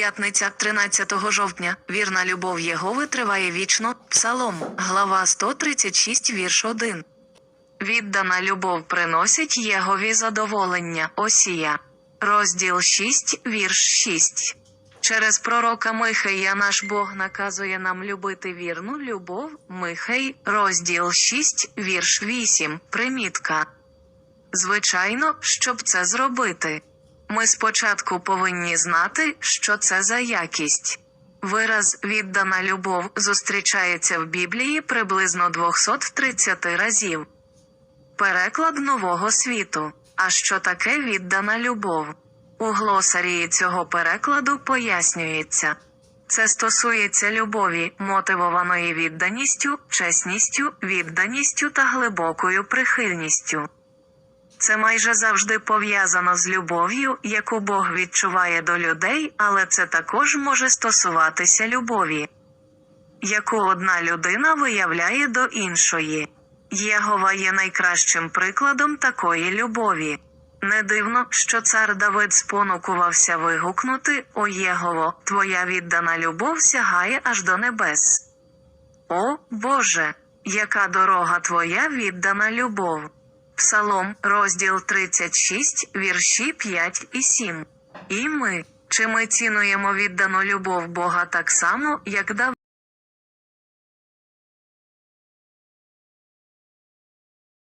П'ятниця 13 жовтня. Вірна любов Єгови триває вічно. Псалом, глава 136, вірш 1. Віддана любов приносить Єгові задоволення. Осія. Розділ 6, вірш 6. Через пророка Михея наш Бог наказує нам любити вірну любов. Михей, розділ 6, вірш 8. Примітка. Звичайно, щоб це зробити. Ми спочатку повинні знати, що це за якість. Вираз віддана любов зустрічається в Біблії приблизно 230 разів. Переклад нового світу. А що таке віддана любов? У глосарії цього перекладу пояснюється. Це стосується любові, мотивованої відданістю, чесністю, відданістю та глибокою прихильністю. Це майже завжди пов'язано з любов'ю, яку Бог відчуває до людей, але це також може стосуватися любові, яку одна людина виявляє до іншої. Єгова є найкращим прикладом такої любові. Не дивно, що цар Давид спонукувався вигукнути О Єгово, твоя віддана любов сягає аж до небес. О Боже, яка дорога твоя віддана любов. Псалом, розділ 36, вірші 5 і 7. І ми, чи ми цінуємо віддану любов Бога так само, як Давид?